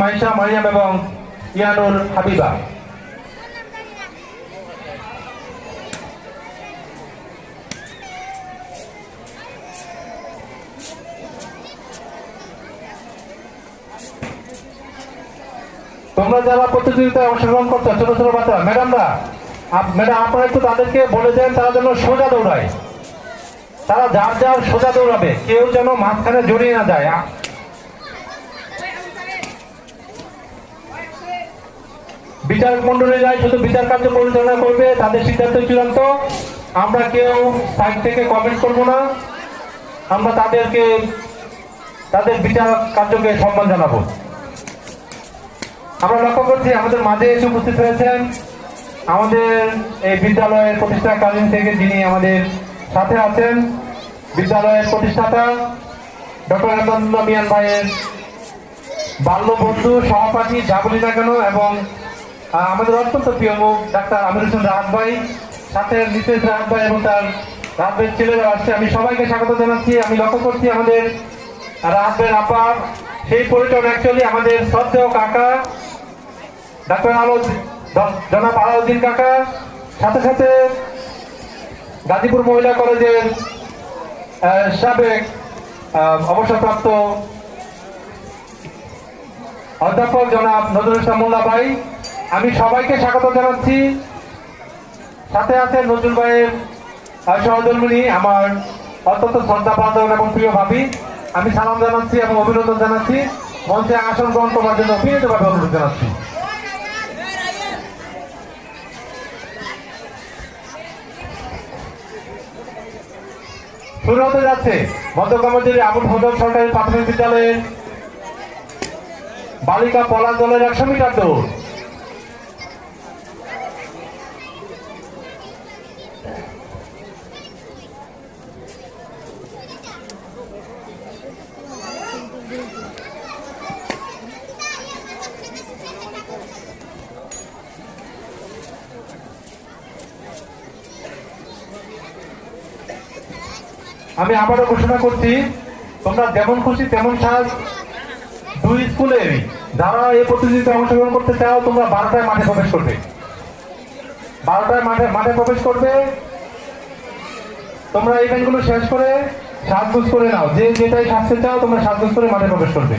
মাইশা মারিয়াম এবং ইয়ানুর হাবিবা তোমরা যারা প্রতিযোগিতায় অংশগ্রহণ করছ, ছোট ছোট বাচ্চারা, ম্যাডামরা ম্যাডাম, আপনারা একটু তাদেরকে বলে দেন, তারা যেন সোজা দৌড়ায়। তারা যার যার সোজা দৌড়াবে, কেউ যেন মাঝখানে জড়িয়ে না যায়। আ- বিচারক মন্ডলীরাই শুধু বিচার কার্য পরিচালনা করবে, তাদের সিদ্ধান্ত চূড়ান্ত। আমরা কেউ সাইড থেকে কমেন্ট করব না। আমরা তাদেরকে, তাদের বিচার কার্যকে সম্মান জানাব। আমরা লক্ষ্য করছি আমাদের মাঝে এসে উপস্থিত হয়েছেন আমাদের এই বিদ্যালয়ের প্রতিষ্ঠাকালীন থেকে যিনি আমাদের সাথে আছেন, বিদ্যালয়ের প্রতিষ্ঠাতা ডক্টর আনন্দ মিয়ান ভাইয়ের বাল্য বন্ধু সহপাঠী, যা বলি না কেন, এবং আমাদের অত্যন্ত প্রিয় মুখ ডাক্তার আমির হোসেন রাহাত ভাই, সাথে নিতেশ রাহাত ভাই এবং তার রাহাত ভাইয়ের ছেলেরা আসছে। আমি সবাইকে স্বাগত জানাচ্ছি। আমি লক্ষ্য করছি আমাদের রাহাত ভাইয়ের সেই পরিচয় অ্যাকচুয়ালি আমাদের শ্রদ্ধেয় কাকা, ডাক্তার আলো জনাব আলাউদ্দিন কাকা, সাথে সাথে গাজীপুর মহিলা কলেজের সাবেক অবসরপ্রাপ্ত অধ্যাপক জনাব নজরুল ইসলাম মোল্লা ভাই আমি সবাইকে স্বাগত জানাচ্ছি। সাথে আছে নজরুল ভাইয়ের সহধর্মিনী, আমার অত্যন্ত শ্রদ্ধা বান্ধব এবং প্রিয় ভাবি। আমি সালাম জানাচ্ছি এবং অভিনন্দন জানাচ্ছি। মঞ্চে আসন গ্রহণ করার জন্য বিনীতভাবে অনুরোধ জানাচ্ছি। শুরু হতে যাচ্ছে মধ্যকামজির আবুল ফজল সরকারি প্রাথমিক বিদ্যালয়ের বালিকা পলাশ দলের একশো মিটার দৌড়। আমি আবারও ঘোষণা করছি, তোমরা যেমন খুশি তেমন সাজ। দুই স্কুলের যারা এই প্রতিযোগিতায় অংশগ্রহণ করতে চাও, তোমরা বারোটায় মাঠে প্রবেশ করবে। বারোটায় মাঠে মাঠে প্রবেশ করবে। তোমরা ইভেন্টগুলো শেষ করে সাজগোজ করে নাও। যে যেটাই সাজতে চাও, তোমরা সাজগোজ করে মাঠে প্রবেশ করবে।